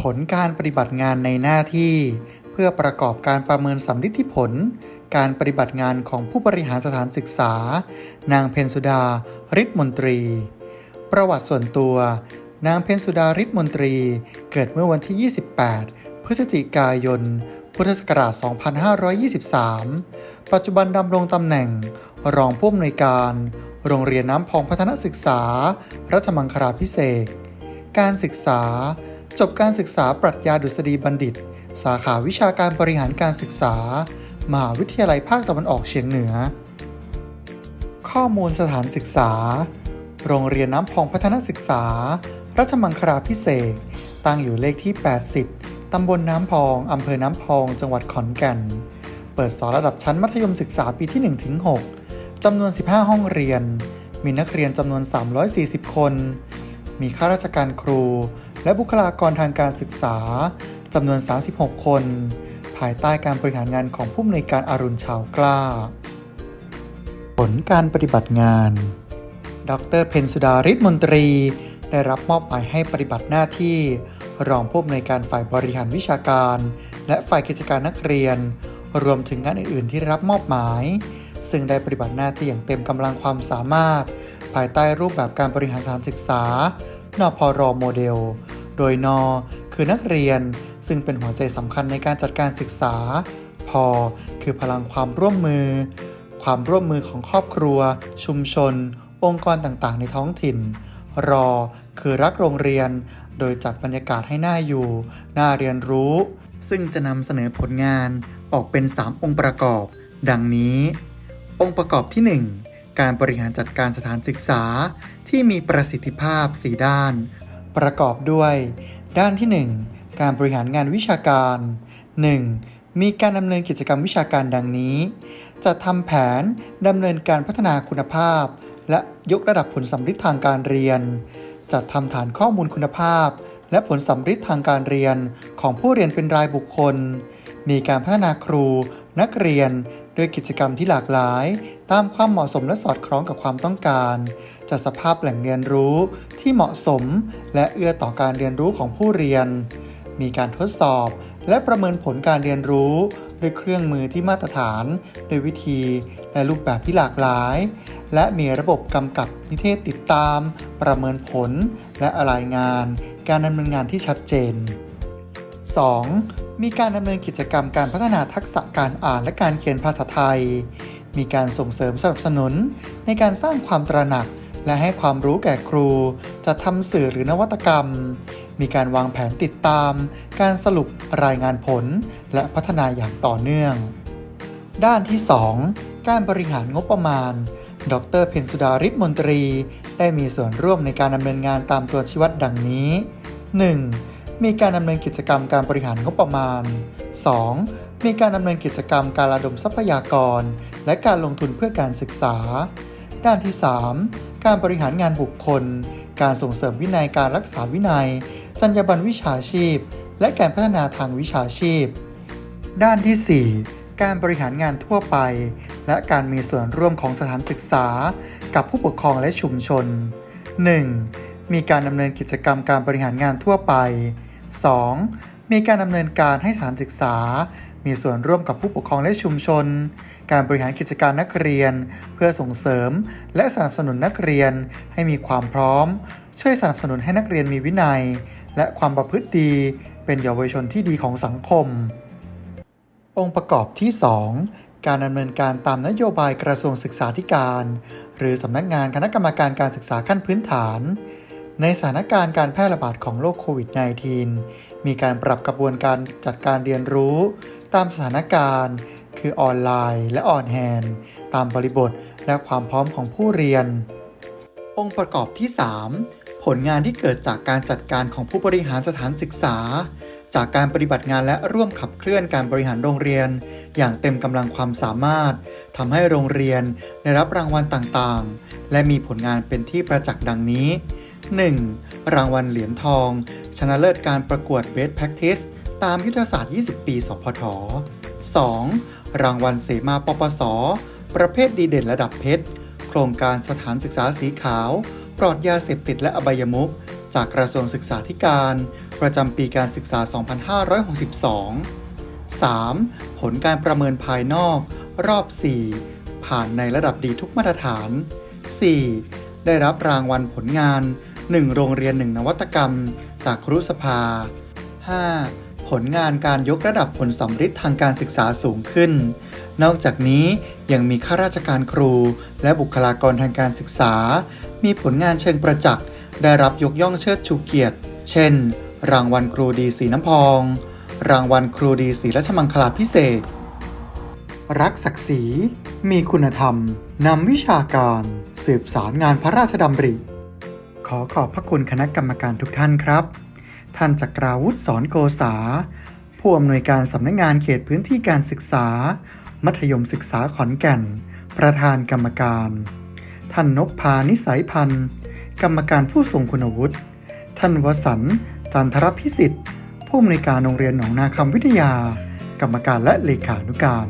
ผลการปฏิบัติงานในหน้าที่ เพื่อประกอบการประเมินสำลิดผล การปฏิบัติงานของผู้บริหารสถานศึกษา นางเพนสุดาฤทธิ์มนตรี ประวัติส่วนตัวนางเพนสุดาฤทธิ์มนตรี เกิดเมื่อวันที่ 28 พฤศจิกายน พุทธศักราช 2523 ปัจจุบันดำรงตำแหน่ง รองผู้อำนวยการ โรงเรียนน้ำพองพัฒนศึกษาพระชมังคลาพิเศษ การศึกษา จบการศึกษาปรัชญาดุษฎีบัณฑิต สาขาวิชาการบริหารการศึกษา มหาวิทยาลัยภาคตะวันออกเฉียงเหนือ ข้อมูลสถานศึกษา โรงเรียนน้ำพองพัฒนศึกษา รัชมังคลาพิเศษตั้งอยู่เลขที่ 80 ตำบลน้ำพอง อำเภอน้ำพอง จังหวัดขอนแก่น เปิดสอนระดับชั้นมัธยมศึกษาปีที่ 1-6จำนวน 15 ห้องเรียน มีนักเรียนจำนวน 340 คน มีข้าราชการครู และบุคลากรทางการศึกษาจำนวน 36 คน ภายใต้การบริหารงานของผู้อำนวยการอารุณชาวกล้า ผลการปฏิบัติงาน ดรเพนสุดาริศมนตรี ได้รับมอบหมายให้ปฏิบัติหน้าที่ รองผู้อำนวยการฝ่ายบริหารวิชาการ และฝ่ายกิจการนักเรียน รวมถึงงานอื่น ๆ ที่ได้รับมอบหมาย ซึ่งได้ปฏิบัติหน้าที่อย่างเต็มกำลังความสามารถ ภายใต้รูปแบบการบริหารสถานศึกษานพรโมเดล โดยน คือนักเรียน ซึ่งเป็นหัวใจสำคัญในการจัดการศึกษา พ คือพลังความร่วมมือ ความร่วมมือของครอบครัว ชุมชน องค์กรต่างๆ ในท้องถิ่นรอคือรักโรงเรียน โดยจัดบรรยากาศให้น่าอยู่ น่าเรียนรู้ ซึ่งจะนำเสนอผลงานออกเป็น 3 องค์ประกอบ ดังนี้ องค์ประกอบที่ 1 การบริหารจัดการสถานศึกษาที่มีประสิทธิภาพ 4 ด้าน ประกอบด้วย ด้านที่ 1 การบริหารงานวิชาการ 1. มีการดำเนินกิจกรรมวิชาการดังนี้จัดทำแผนดำเนินการพัฒนาคุณภาพ และยกระดับผลสัมฤทธิ์ทางการเรียน จัดทำฐานข้อมูลคุณภาพ และผลสัมฤทธิ์ทางการเรียนของผู้เรียนเป็นรายบุคคล มีการพัฒนาครู นักเรียน ด้วยกิจกรรมที่หลากหลาย ตามความเหมาะสมและสอดคล้องกับความต้องการ จัดสภาพแหล่งเรียนรู้ที่เหมาะสม และเอื้อต่อการเรียนรู้ของผู้เรียน มีการทดสอบ และประเมินผลการเรียนรู้ ด้วยเครื่องมือที่มาตรฐานโดยวิธีและรูปแบบที่หลากหลาย และมีระบบกำกับนิเทศติดตาม ประเมินผล และรายงาน การดำเนินงานที่ชัดเจน 2. มีการดำเนินกิจกรรมการพัฒนาทักษะการอ่านและการเขียนภาษาไทย มีการส่งเสริมสนับสนุน ในการสร้างความตระหนัก และให้ความรู้แก่ครู จะทำสื่อหรือนวัตกรรม มีการวางแผนติดตาม การสรุปรายงานผล และพัฒนาอย่างต่อเนื่อง ด้านที่ 2 การบริหารงบประมาณ ดรเพนสุดาริศมนตรี ได้มีส่วนร่วมในการดำเนินงานตามตัวชี้วัดดังนี้ 1. มีการดำเนินกิจกรรมการบริหารงบประมาณ 2. มีการดำเนินกิจกรรมการระดมทรัพยากร และการลงทุนเพื่อการศึกษา ด้านที่ 3 การบริหารงานบุคคล การส่งเสริมวินัยการรักษาวินัย จรรยาบรรณวิชาชีพ และการพัฒนาทางวิชาชีพ ด้านที่ 4การบริหารงานทั่วไป และการมีส่วนร่วมของสถานศึกษา กับผู้ปกครองและชุมชน 1. มีการดำเนินกิจกรรมการบริหารงานทั่วไป 2. มีการดำเนินการให้สถานศึกษา มีส่วนร่วมกับผู้ปกครองและชุมชน การบริหารกิจการนักเรียน เพื่อส่งเสริม และสนับสนุนนักเรียนให้มีความพร้อม ช่วยสนับสนุนให้นักเรียนมีวินัย และความประพฤติดี เป็นเยาวชนที่ดีของสังคม องค์ประกอบที่ 2การดำเนินการตามนโยบายกระทรวงศึกษาธิการ หรือสำนักงานคณะกรรมการการศึกษาขั้นพื้นฐาน ในสถานการณ์การแพร่ระบาดของโรคโควิด -19 มีการปรับกระบวนการจัดการเรียนรู้ ตามสถานการณ์ คือออนไลน์และออนแฮนด์ตามบริบทและความพร้อมของผู้เรียน องค์ประกอบที่ 3 ผลงานที่เกิดจากการจัดการของผู้บริหารสถานศึกษา จากการปฏิบัติงานและร่วมขับเคลื่อนการบริหารโรงเรียน อย่างเต็มกำลังความสามารถทำให้โรงเรียนได้รับรางวัลต่างๆ และมีผลงานเป็นที่ประจักษ์ดังนี้ 1. รางวัลเหรียญทอง ชนะเลิศการประกวด Best Practice ตามยุทธศาสตร์ 20 ปี สพท 2. รางวัลเสมาปปส ประเภทดีเด่นระดับเพชร โครงการสถานศึกษาสีขาว ปลอดยาเสพติดและอบายมุขจากกระทรวงศึกษาธิการ ประจำปีการศึกษา 2562 3. ผลการประเมินภายนอก รอบ 4 ผ่านในระดับดีทุกมาตรฐาน 4. ได้รับรางวัลผลงาน 1 โรงเรียน 1 นวัตกรรม จากครุสภา 5. ผลงานการยกระดับผลสำฤทธิ์ทางการศึกษาสูงขึ้น นอกจากนี้ยังมีข้าราชการครู และบุคลากรทางการศึกษา มีผลงานเชิงประจักษ์ ได้รับยกย่องเชิดชูเกียรติ เช่น รางวัลครูดีสีน้ำพอง รางวัลครูดีศรีรัชมังคลาพิเศษ รักศักดิ์ศรี มีคุณธรรม นำวิชาการ สืบสารงานพระราชดำริ ขอขอบพระคุณคณะกรรมการทุกท่านครับ ท่านจักราวุฒิสอนโกษา ผู้อำนวยการสำนักงงานเขตพื้นที่การศึกษา มัธยมศึกษาขอนแก่น ประธานกรรมการ ท่านนพพานิสัยพันธ์ กรรมการผู้ทรงคุณวุฒิ ท่านวสันต์จันทรพิสิทธิ์ ผู้อำนวยการโรงเรียนหนองนาคำวิทยา กรรมการและเลขานุการ